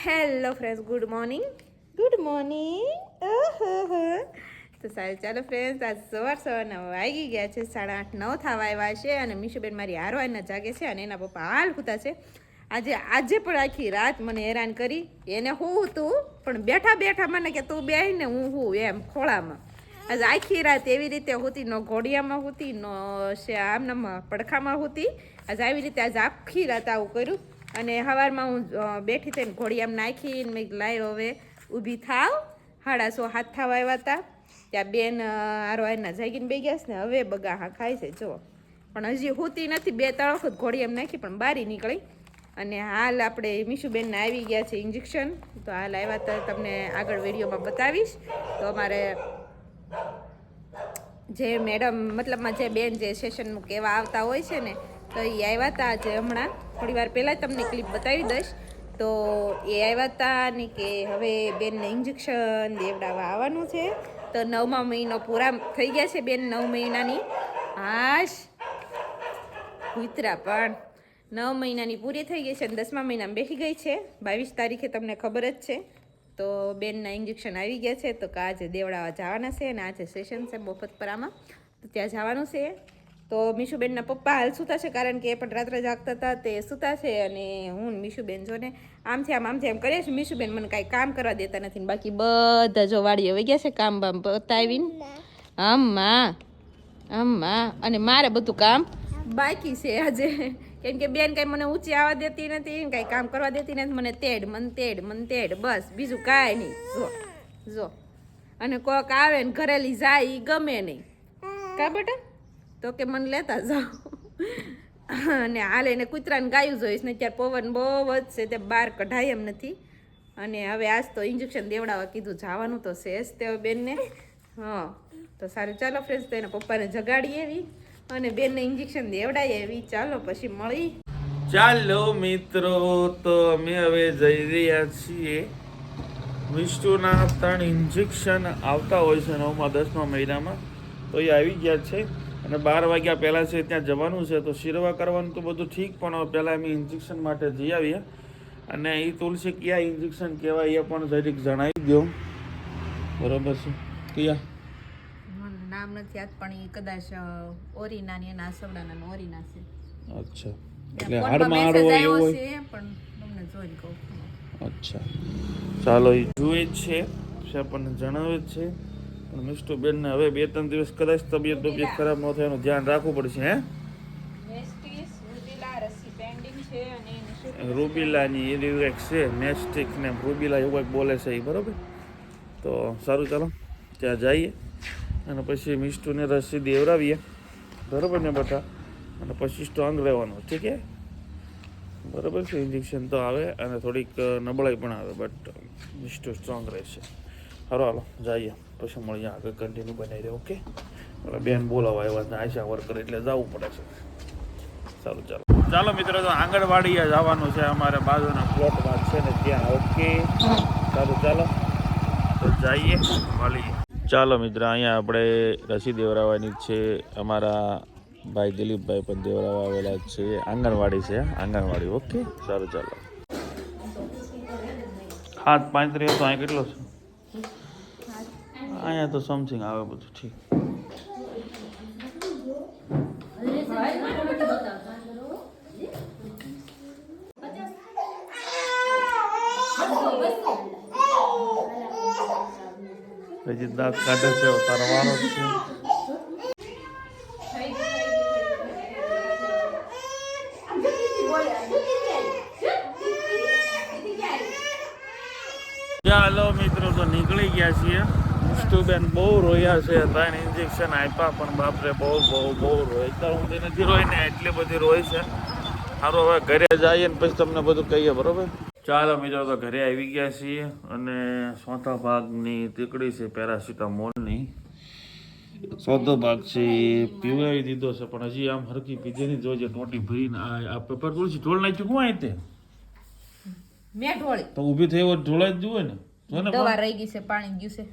Hello friends good morning good morning તો સારું ચાલો ફ્રેન્ડ્સ આજ સવાર સવારના વાગી ગયા છે. સાડા આઠ નવ થવા આવ્યા છે અને મીશુબેન મારી આરો એના જાગે છે અને એના પપ્પા હાલ ખૂતા છે. આજે આજે પણ આખી રાત મને હેરાન કરી. એને હું તું પણ બેઠા બેઠા મને કે તું બેહીને હું હું એમ ખોળામાં. આજે આખી રાત એવી રીતે હોતી ન ઘોડિયામાં હોતી ન આમનામાં પડખામાં હોતી. આજે આવી રીતે આજે આખી રાત આવું કર્યું. અને સવારમાં હું બેઠી થઈને ઘોડિયામાં નાખીને મેં લાય હવે ઊભી થાવ. હાડા સો હાથ થાવા આવ્યા હતા. ત્યાં બેન હારો જાગીને બે ગયા છે ને હવે બગા હા ખાય છે જો પણ હજી હોતી નથી, બે, ત્રણ વખત ઘોડિયામાં નાખી, પણ બારી નીકળી. અને હાલ આપણે મીશુબેનને આવી ગયા છે ઇન્જેક્શન. તો હાલ આવ્યા તો તમને આગળ વિડીયોમાં બતાવીશ. તો અમારે જે મેડમ, મતલબમાં જે બેન જે સેશનનું કહેવા આવતા હોય છે ને, તો એ આવ્યા હતા આજે હમણાં. થોડી વાર પહેલાં તમને ક્લિપ બતાવી દઈશ. તો એ આવ્યા હતા ને કે હવે બેનને ઇન્જેક્શન દેવડાવવા આવવાનું છે. તો નવમા મહિનો પૂરા થઈ ગયા છે બેન નવ મહિનાની. હાશ. કૂતરા પણ. નવ મહિનાની પૂરી થઈ ગઈ છે અને દસમા મહિનામાં બેસી ગઈ છે. બાવીસ તારીખે તમને ખબર જ છે. તો બેનના ઇન્જેક્શન આવી ગયા છે. તો આજે દેવડાવવા જવાના છે અને આજે સેશન છે બફતપરામાં તો ત્યાં જવાનું છે. તો મીશુબેનના પપ્પા હાલ સૂતા છે કારણ કે એ પણ રાત્રે જાગતા હતા તે સૂતા છે અને હું મીશુબેન જો ને છે આમ આમ આમ કરીએ છીએ. મીશુબેન મને કાંઈ કામ કરવા દેતા નથી બાકી બધા જો વાડીએ વહી ગયા છે કામ બામ બતાવીને. અમ્મા અમ્મા, અને મારે બધું કામ બાકી છે આજે. કેમ કે બેન કાંઈ મને ઊંચી આવવા દેતી નથી કાંઈ કામ કરવા દેતી નથી. મને તેડ, મન તેડ મન તેડ, બસ. બીજું કાંઈ નહીં. જો જો. અને કોક આવે ને ઘરેલી જાય એ ગમે નહીં. કા બેટા? તો કે મને લેતા જાઓ. અને હાલ એને કૂતરાને ગાયું જોઈશ, ને અત્યારે પવન બહુ જ છે, તે બહાર કઢાય એમ નથી. અને હવે આજ તો ઇન્જેક્શન દેવડાવવા કીધું, જવાનું તો જ તે બેનને. હા, તો સારું, ચાલો ફ્રેન્ડ્સ તો એના પપ્પાને જગાડીએ એવી. અને બેનને ઇન્જેક્શન દેવડાવીએ એવી. ચાલો, પછી મળી. ચાલો મિત્રો, તો અમે હવે જઈ રહ્યા છીએ. વિષ્ણુના ત્રણ ઇન્જેક્શન આવતા હોય છે નવમાં, દસમા મહિનામાં. તો એ આવી ગયા છે. અને બાર વાગ્યા પહેલાં છે ત્યાં જવાનું છે તો શિરવા કરવાનું તો બધું ઠીક પણ પહેલાં અમે ઇન્જેક્શન માટે જઈ આવીએ. અને એ તુલસી કયા ઇન્જેક્શન કહેવાય એ પણ જરીક જણાવી દો બરોબર છે? કયા? નામ નથી યાદ પણ એ કદાચ ઓરીના ને એના સવડાના ઓરીના છે. અચ્છા. એટલે હાડમાં હાડ હોય એવું હોય. છે પણ તમને જોઈને કહું અચ્છા. ચાલો એ જુએ છે આપણને જણાવે છે. પણ મિસ્ટુ બેનને હવે બે ત્રણ દિવસ કદાચ તબિયત તબિયત ખરાબ ન થાય એનું ધ્યાન રાખવું પડશે હે? રૂબીલાની એ એક છે નેસ્ટિક ને રૂબીલા એવું કંઈક બોલે છે એ બરોબર? તો સારું ચાલો ત્યાં જઈએ અને પછી મિસ્ટુને રસી દેવડાવીએ બરોબર ને બધા અને પછી સ્ટ્રોંગ રહેવાનું ઠીક છે? બરાબર છે ઇન્જેક્શન તો આવે અને થોડીક નબળાઈ પણ આવે બટ મિસ્ટુ સ્ટ્રોંગ રહેશે. સારું હાલો જઈએ. પછી મળીએ આગળ કન્ટિન્યુ બનાવી રહ્યો ઓકે બેન બોલાવા, આવ્યા છે, આશા વર્કર એટલે જવું પડે છે. સારું, ચાલો. ચાલો મિત્રો, તો આંગણવાડીએ જવાનું છે અમારે બાજુના પ્લોટમાં છે ને ત્યાં ઓકે સારું ચાલો. તો જઈએ, મળીએ. ચાલો મિત્ર, અહીંયા આપણે રસી દેવરાવાની છે. અમારા ભાઈ દિલીપભાઈ પણ દેવરાવા આવેલા છે. આંગણવાડી છે, આંગણવાડી ઓકે સારું, ચાલો. હાથ પાંત્રીસ તો અહીંયા કેટલો છે? અહીંયા તો સમથિંગ આવે બધું ઠીક. હજી દાંત કાઢે છે તારો છે ચાલો મિત્રો તો નીકળી ગયા છીએ મુસ્તુબેન બહુ રોયા છે ત્રણ ઇન્જેક્શન આપ્યા પણ બાપરે બહુ બહુ બહુ રોય. અત્યાર સુધી નથી રોઈ ને એટલી બધી રોય છે. સારું હવે ઘરે જઈએ ને પછી તમને બધું કહીએ બરોબર? ચાલો મિત્રો તો ઘરે આવી ગયા છીએ અને ચોથા ભાગની તીકડી છે પેરાસિટામોલની. ચોથો ભાગ છે એ પીવડાવી દીધો છે પણ હજી આમ હરકી પીધી નહીં જોજે ટોટી ભરીને આ આ પેપર તુલસી ઢોળ નાખ્યું કોણ તે મેં ઢોળી. તો ઊભી થઈ હોય ઢોળાઈ જ જુએ ને. દવા રહી ગઈ છે પાણી ગયું છે.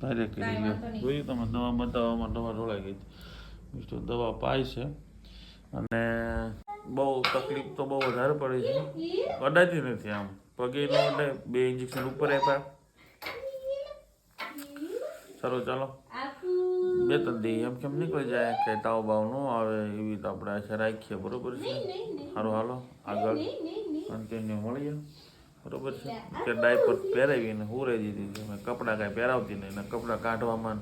તારે કરી જોયું તમે દવા બતાવવામાં દવા ઢોળાઈ ગઈ મિસ્ટર દવા પાય છે. અને બહુ તકલીફ તો બહુ વધારે પડે છે. અડાતી નથી આમ. પગે ન અડે બે ઇન્જેક્શન ઉપર આપ્યા. સારું ચાલો. બે ત્રણ દી એમ કેમ નીકળી જાય કે તાવ બાવ ન આવે એવી રીતે આપણે આશા રાખીએ બરોબર છે? સારું હાલો આગળ કન્ટિન્યુ મળીએ. બરોબર છે? કે ડાયપર પહેરાવીને હુરાઈ દીધી છે. કપડાં કાંઈ પહેરાવતી નહીં. કપડાં કાઢવામાં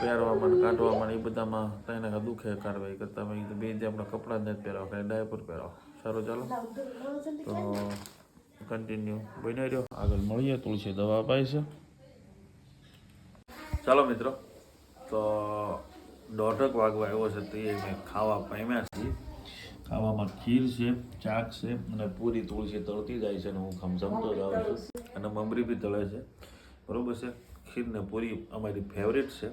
પહેરવામાં કાઢવામાં એ બધામાં કંઈ ના દુખે કાઢવા એ કરતા. મેં બે જે આપણે કપડાં જ પહેરાવ કાંઈ ડાયપર પહેરાવો. સારું, ચાલો. તો કન્ટિન્યુ બની રહ્યો? આગળ મળીએ. તુલસી દવા અપાય છે. ચાલો, મિત્રો. તો, દોઢક વાગવા આવ્યો છે તો એ મેં ખાવા પામ્યા છીએ. ખાવામાં ખીર છે, ચાક છે અને પૂરી તુલસી તળતી જાય છે અને હું ખમસમતો જાઉં છું. અને મમરી બી તળે છે. બરાબર છે? ખીર ને પૂરી અમારી ફેવરેટ છે.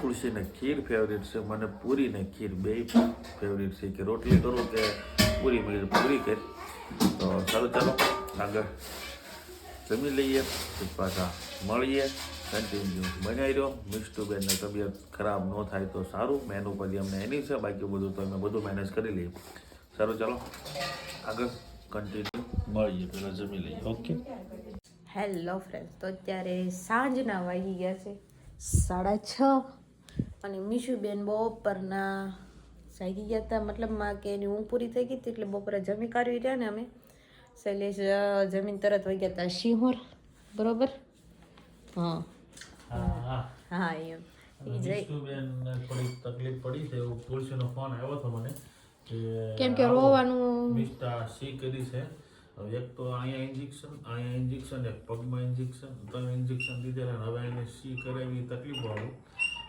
તુલસીને ખીર ફેવરેટ છે. મને પૂરી ને ખીર બે ફેવરેટ છે કે રોટલી કરો કે પૂરી મળી પૂરી કરી. તો ચાલો ચાલો આગળ જમી લઈએ પાછા મળીએ. કન્ટિન્યુ બનાવી રહ્યો. મિષ્ટુબેનને તબિયત ખરાબ ન થાય તો સારું. મેનુ પછી અમને એની છે. બાકી બધું તો અમે બધું મેનેજ કરી લઈએ. સારું, ચાલો. આગળ કન્ટિન્યુ મળીએ, પહેલાં જમી લઈએ. ઓકે હેલો ફ્રેન્ડ તો અત્યારે સાંજના વાગી ગયા છે. સાડા છ. અને મીશુબેન બપોરના જાગી ગયા હતા. મતલબમાં કે એની ઊંઘ પૂરી થઈ ગઈ હતી એટલે બપોરે જમી કાઢવી રહ્યા ને અમે. શૈલેષ જમીન તરત વહી ગયા હતા. શિહોર. બરાબર? હા. હા એમ. થોડી તકલીફ પડી છે તુલસીનો ફોન આવ્યો હતો મને કેમ કે રોવાનું મિસ્ટા સી કરી છે. એક તો અહીંયા ઇન્જેક્શન અહીંયા ઇન્જેક્શન એક પગમાં ઇન્જેક્શન ત્રણ ઇન્જેક્શન દીધેલા હવે એને સી કરાવી તકલીફ વાળું.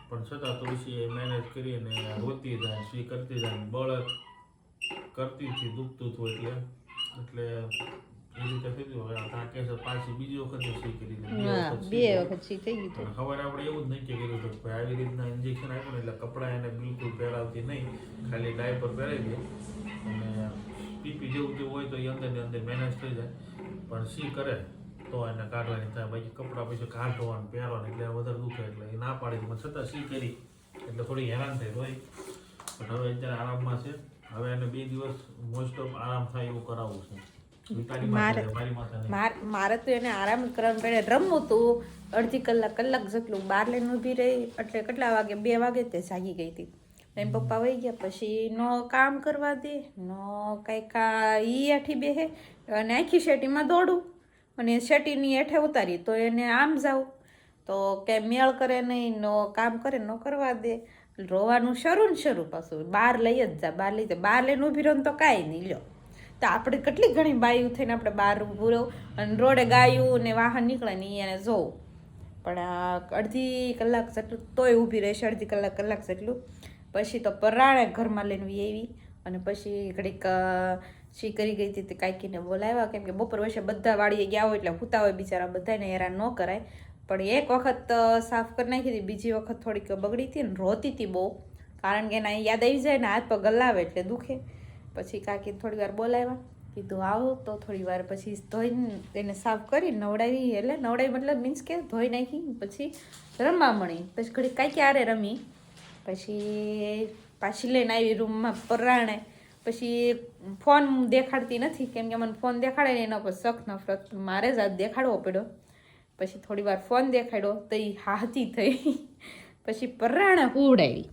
પણ છતાં તુલસી એ મેનેજ કરી અને રોતી જાય સી કરતી જાય બળ કરતી હતી દુખતું હતું એટલે એટલે એ રીતે થઈ ગયું. હવે આ કાકે છે પાછી બીજી વખત સી કરી દીધી. બે વખત બે સી કરી. વખત સી થઈ ગયું હતું પણ આપણે એવું જ નક્કી કર્યું હતું કે આવી રીતના ઇન્જેક્શન આપ્યું એટલે કપડાં એને બિલકુલ પહેરાવતી નહીં ખાલી ડાયપર પહેરાવી દે. અને પીપી જેવું તેવું હોય તો એ અંદર ને અંદર મેનેજ થઈ જાય. પણ સી કરે તો એને કાઢવાની થાય. બાકી કપડાં પછી કાઢવાનું પહેરવાનું એટલે વધારે દુખે. એટલે એ ના પાડી પણ છતાં સી કરી? એટલે થોડી હેરાન થઈ પણ હવે અત્યારે આરામમાં છે. હવે એને બે દિવસ મોસ્ટ ઓફ આરામ થાય એવું કરાવવું છે, મારી. માર તો એને આરામ કરવાનું પડે. રમવું તું. અડધી કલાક કલાક જેટલું બહાર લઈને ઊભી રહી. એટલે કેટલા વાગે? બે વાગે તે જાગી ગઈ હતી. એમ પપ્પા વહી ગયા. પછી નો કામ કરવા દે. નો કાંઈ કા ઈ આઠી બેહે. અને આખી શેટીમાં દોડું. અને શેટીની હેઠે ઉતારી. તો એને આમ જાઉં. તો કે મેળ કરે નહીં નો કામ કરે નો કરવા દે. રોવાનું શરૂ ને શરૂ પાછું. બહાર લઈ જ જા. બહાર લઈ જા. બહાર લઈને ઊભી રહો ને તો કાંઈ નહીં. લ્યો. તો આપણે કેટલી ઘણી બાયું થઈને આપણે બહાર ઊભું અને રોડે ગાયું ને વાહન નીકળે ને એને જોવું પણ અડધી કલાક જેટલું તોય ઊભી રહેશે, અડધી કલાક કલાક જેટલું. પછી તો પરાણે ઘરમાં લઈને એવી અને પછી ઘડીક શી કરી ગઈ હતી તે કાંઈકીને બોલાવ્યા. કેમ કે બપોર વચ્ચે બધા વાડીએ ગયા હોય એટલે હુતા હોય બિચારા બધાને હેરાન ન કરાય. પણ એક વખત સાફ કરી નાખી હતી, બીજી વખત થોડીક બગડી હતી ને રોતી હતી બહુ. કારણ કે એના યાદ આવી જાય ને હાથ પગ ગલાવે એટલે દુખે. પછી કાકી થોડી વાર બોલાવ્યા. કીધું, આવો. તો થોડી વાર પછી ધોઈને એને સાફ કરી નવડાવી. એટલે નવડાવી મતલબ મીન્સ કે ધોઈ નાખી, પછી રમવા મળી. પછી ઘડી કાંઈ ક્યારે રમી. પછી પાછી લઈને આવી રૂમમાં પરાણે. પછી ફોન દેખાડતી નથી, કેમ કે મને ફોન દેખાડે ને એના પર શખ નફરત. મારે જ આ દેખાડવો પડ્યો. પછી થોડી વાર ફોન દેખાડ્યો, તો એ હાથી થઈ. પછી પરાણે હુડાવી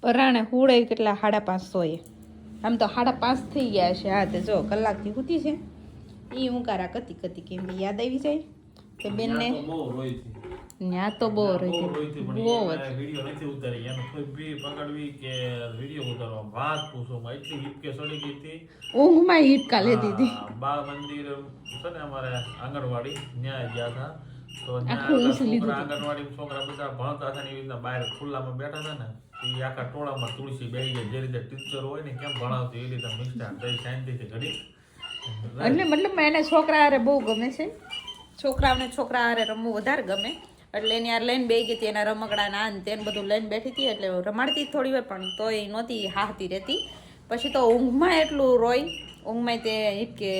પરાણે હુડાવી કેટલા સાડા પાંચસો એ આમ તો સાડા પાંચ થઈ ગયા છે. હા તે જો કલાકથી ઉતી છે. એ હું કારા કતી કતી કેમ યાદ આવી જાય. કે બેનને ત્યાં તો બહુ રોઈ તો બહુ વીડિયો નથી ઉતારી. એનો કોઈ બી પકડવી કે વીડિયો ઉતારવા વાત પૂછવામાં એટલી હિપકે સડી ગઈ હતી. ઊંઘમાં હિપકા લેતી હતી. બા મંદિર છે ને અમારે આંગણવાડી ત્યાં ગયા હતા. તો આખું ત્યાં ઊંચું લીધું આંગણવાડી છોકરા બધા ભણતા હતા ને એવી રીતના બહાર ખુલ્લામાં બેઠા હતા ને એ આખા ટોળામાં તુલસી બેસી ગઈ જે રીતે ટીચર હોય ને કેમ ભણાવતી એ રીતે મિસ્ટર થઈ શાંતિથી ઘડી એટલે મતલબ એને છોકરા હારે બહુ ગમે છે. છોકરાઓને છોકરા હારે રમવું વધારે ગમે. એટલે એની યાર લઈને બેસી ગઈ હતી એના રમકડા ના ને તેને બધું લઈને બેઠી હતી એટલે રમાડતી થોડી વાર પણ તોય નહોતી હાહતી રહેતી. પછી તો ઊંઘમાં એટલું રોય ઊંઘમાં તે હિપકે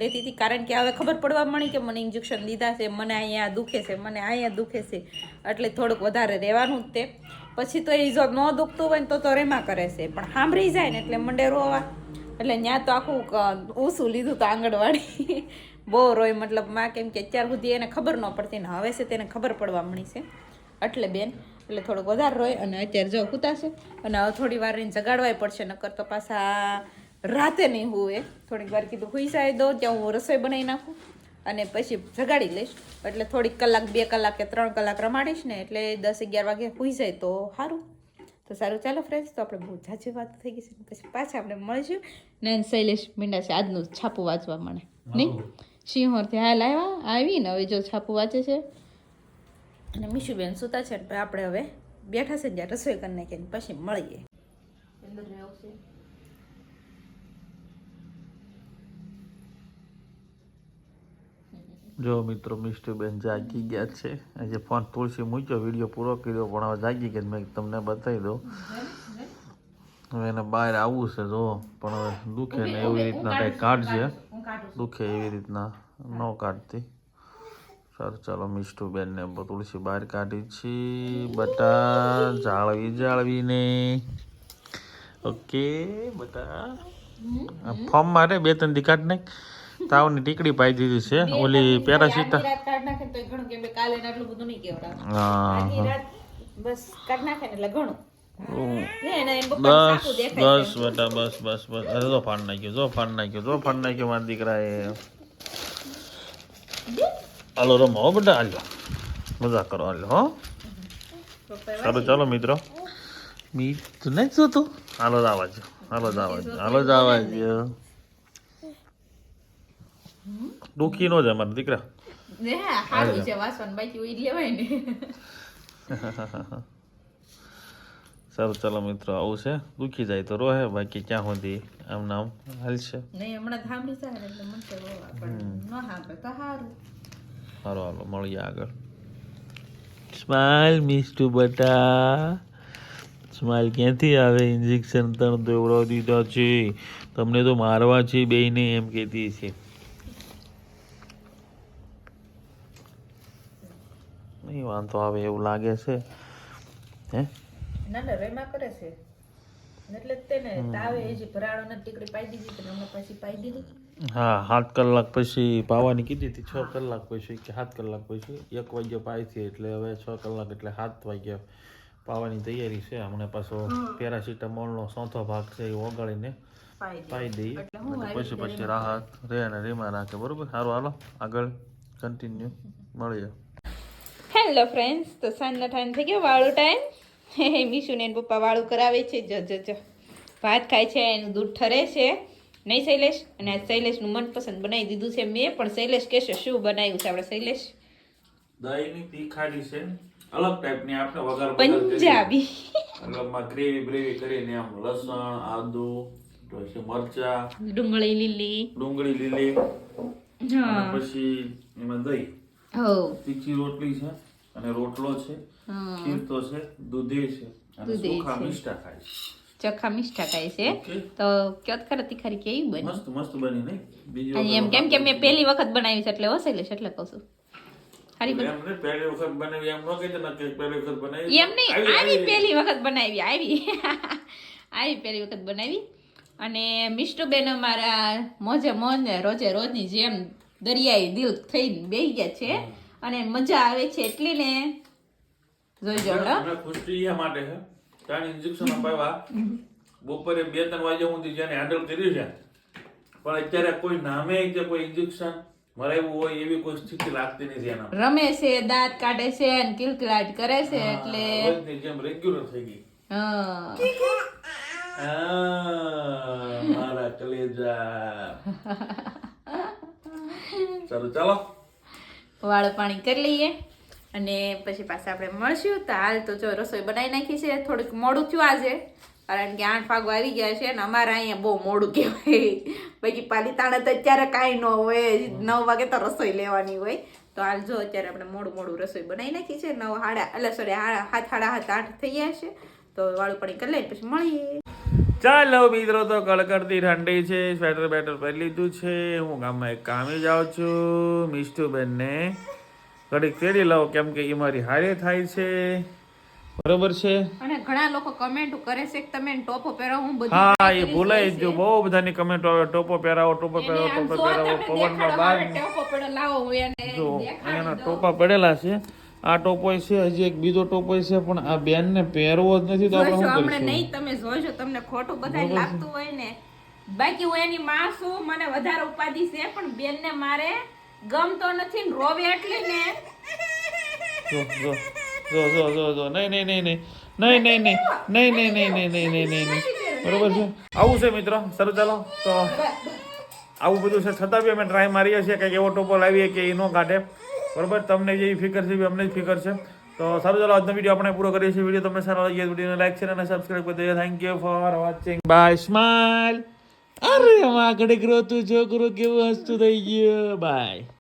લેતી હતી. કારણ કે હવે ખબર પડવા મળી કે મને ઇન્જેક્શન દીધા છે, મને અહીંયા દુખે છે, મને અહીંયા દુખે છે. એટલે થોડુંક વધારે રહેવાનું જ તે. પછી તો એ જો ન દુખતું હોય ને તો તો રેમાં કરે છે. પણ સાંભળી જાય ને એટલે મંડે રોવા એટલે ત્યાં તો આખું ઊસું લીધું તો આંગણવાડી. બહુ રોય મતલબમાં કેમ કે અત્યાર સુધી એને ખબર ન પડતી ને હવે છે તેને ખબર પડવા મળી છે. એટલે બેન, એટલે થોડુંક વધારે રોય અને અત્યારે જો કૂતાશે અને હવે થોડી વાર રહીને જગાડવાય પડશે, નકર તો પાછા રાતે નહીં હોવે. થોડીક વાર કીધું હુઈ જાય દો ત્યાં હું રસોઈ બનાવી નાખું અને પછી જગાડી લઈશ. એટલે થોડીક કલાક બે કલાક કે ત્રણ કલાક રમાડીશ ને એટલે દસ અગિયાર વાગે હુઈ જાય તો સારું તો સારું ચાલો ફ્રેન્ડ્સ તો આપણે બહુ જાજી વાત થઈ ગઈ છે. પછી પાછા આપણે મળીશું. ને શૈલેષ મીંડા છે આજનું છાપું વાંચવા મને નહીં? સિંહોરથી હાલ આવ્યા આવી ને હવે જો છાપું વાંચે છે. અને મીશુબેન સુતા છે ને આપણે હવે બેઠા છે જ્યાં રસોઈ કરી નાખીએ પછી મળીએ. જો મિત્રો મિષ્ટીબેન જાગી ગયા છે. આજે ફોન તુલસી મૂક્યો વીડિયો પૂરો કર્યો પણ હવે જાગી ગયા મેં તમને બતાવી દઉં. હવે એને બહાર આવવું છે જો પણ હવે દુખે ને એવી રીતના કંઈ કાઢજે. દુખે એવી રીતના ન કાઢતી. સારું ચાલો મિષ્ટુબેન ને તુલસી બહાર કાઢી છી. બટા જાળવી જાળવીને. ઓકે બટા. ફોર્મ મારે બે ત્રણ દી કાઢ નાખ. તાવની ટીકડી પાઈ દીધી છે. ઓલી પેરાસીટા બસ કાઢ નાખે ને એટલે ઘણું. બસ બસ બેટા બસ બસ બસ. અરે જો ફાડ નાખ્યો જો ફાડ નાખ્યો જો ફાડ નાખ્યો મારા દીકરા એ હાલો રમો હો બેટા હાલો. મજા કરો હાલો હો. ચાલો ચાલો મિત્રો. મીત નહીં શું તું હાલો જ આવાજો. હાલો જ આવવા હાલો જ આવવા દુખી નો જાય મારા દીકરા. ને સારું છે વાસણ બાકી હોય લેવાય ને. સારું ચાલો મિત્રો આવું છે. દુખી જાય તો રોહે બાકી ક્યાં સુધી? આમ નામ હાલશે નહીં હમણાં થાંભલી જાય એટલે મને તો રોવા પણ ન હાંભે તો સારું હાલો હાલો મળીએ આગળ. સ્માઇલ મિસ્ટુ બટા. સ્માઇલ ક્યાંથી આવે? ઇન્જેક્શન ત્રણ તો દીધા છે. તમને તો મારવા છે બેયને એમ કહેતી છે. નહીં વાંધો આવે એવું લાગે છે. હે? ના ના રેમા કરે છે. એટલે તેને તાવે એ જે ભરાડો ને ટીકડી પાઈ દીધી તો હમણાં પછી પાઈ દીધી. હા સાત કલાક પછી પાવાની કીધી હતી છ કલાક પછી કે સાત કલાક પછી. એક વાગ્યા પાઈ હતી એટલે હવે છ કલાક એટલે સાત વાગ્યા પાવાની તૈયારી છે. હમણાં પાછો પેરાસિટામોલનો ચોથો ભાગ છે એ ઓગાળીને પાઈ દઈએ. પછી પછી રાહત રે અને રેમાં રાખે બરોબર? સારું હાલો આગળ કન્ટિન્યુ મળીએ. હેલો ફ્રેન્ડ્સ તો સાંજનો ટાઈમ થઈ ગયો વાળો ટાઈમ હે ને એના પપ્પા વાળું કરાવે છે. જ જ જ. ભાત ખાય છે એનું દૂધ ઠરે છે. નહીં શૈલેષ? અને આ શૈલેષનું મનપસંદ બનાવી દીધું છે મેં પણ શૈલેષ કહેશે શું બનાવ્યું છે આપણે શૈલેષ? દહીંની તીખાડી છે. અલગ ટાઈપની આપણે વઘાર પંજાબી. અલગમાં ગ્રેવી બ્રેવી કરીને આમ લસણ આદુ પછી મરચા ડુંગળી લીલી. ડુંગળી લીલી. પછી એમાં દહીં. હો. તીખી રોટલી છે. અને રોટલો છે ખીર તો છે દૂધે છે અને ચોખા મિષ્ટા ખાય છે. ચોખ્ખા મીઠા ખાય છે. તો ક્યોત ખરા તીખારી કેવી બની? મસ્ત મસ્ત બની નહીં? બીજી એમ કેમ કે મેં પહેલી વખત બનાવી છે એટલે હશે લેશ એટલે કહું છું. હારી બની. પહેલી વખત બનાવી એમ ન કહેતો ને કે પહેલી વખત બનાવી. એમ નહીં આવી પહેલી વખત બનાવી આવી. આવી પહેલી વખત બનાવી. અને મિષ્ટુબેન અમારા મોજે મોજ રોજે રોજની જેમ દરિયાઈ દિલ થઈને બેહી ગયા છે. અને મજા આવે છે એટલી ને. જોઈ જોડો. ખુશ માટે છે ત્યાં ઇન્જેક્શન અપાવ્યા. બપોરે બે ત્રણ વાગ્યા સુધી જેને હેન્ડલ કર્યું છે. પણ અત્યારે કોઈ નામે કે કોઈ ઇન્જેક્શન મરાવ્યું હોય એવી કોઈ સ્થિતિ લાગતી નથી એના રમે છે દાંત કાઢે છે અને કિલકિલાટ કરે છે એટલે જેમ રેગ્યુલર થઈ ગઈ. હા મારા કલેજા. ચાલો ચાલો. વાળું પાણી કરી લઈએ. અને પછી પાછા આપણે મળશું. તો હાલ તો જો રસોઈ બનાવી નાખી છે. થોડુંક મોડું થયું આજે. કારણ કે આઠ વાગો આવી ગયા છે અને અમારે અહીંયા બહુ મોડું કહેવાય. બાકી પાલીતાણા તો અત્યારે કાંઈ ન હોય. નવ વાગે તો રસોઈ લેવાની હોય. તો હાલ જો અત્યારે આપણે મોડું મોડું રસોઈ બનાવી નાખી છે. નવ હાડા એટલે સોરી હાથ હાડા હાથ આઠ થઈ ગયા છે. તો વાળું પાણી કરી લઈએ પછી મળીએ. ચાલો મિત્રો તો કડકડતી ઠંડી છે સ્વેટર બેટર પહેરી લીધું છે. હું ગામમાં એક કામે જાઉં છું. મિષ્ટુબેનને ઘડીક ફેરી લઉં કેમ કે એ મારી હારે થાય છે. બરોબર છે? અને ઘણા લોકો કમેન્ટ કરે છે કે તમે ટોપો પહેરો હું બધું હા એ ભૂલાઈ જો બહુ બધાની કમેન્ટ આવે ટોપો પહેરાવો ટોપો પહેરાવો ટોપો પહેરાવો પવનમાં બાર ટોપો પડેલા લાવો હું એને જો એના ટોપા પડેલા છે. આ ટોપોય છે હજી એક બીજો ટોપોય છે પણ આ બેનને પહેરવો જ નથી તો આપણે શું કરીશું? નહીં તમે જોજો તમને ખોટું બધાય લાગતું હોય ને. બાકી હું એની માં છું મને વધારે ઉપાધિ છે પણ બેનને મારે ગમતો નથી ને રોવે એટલી ને. જો જો જો જો જો જો નહીં નહીં નહીં નહીં. નહીં નહીં નહીં. નહીં નહીં નહીં નહીં નહીં નહીં નહીં નહીં. બરોબર છે? આવું છે મિત્ર સર ચાલો. તો આવું બધું છે છતાં બી અમે ટ્રાય મારીએ છીએ કંઈક એવો ટોપો લાવીએ કે એ ન કાઢે. બરોબર? તમને જે ફિકર છે અમને જ ફિકર છે. તો સારું, ચાલો, આજનો વીડિયો આપણે પૂરો કરીએ છીએ. વીડિયો તમને સારો લાગે વિડીયોને લાઈક છે અને સબસ્ક્રાઈબ કરી દેજો. Thank you for watching bye smile અરે માં ઘડીક તું છોકરો કેવું હસતું થઈ ગયું. બાય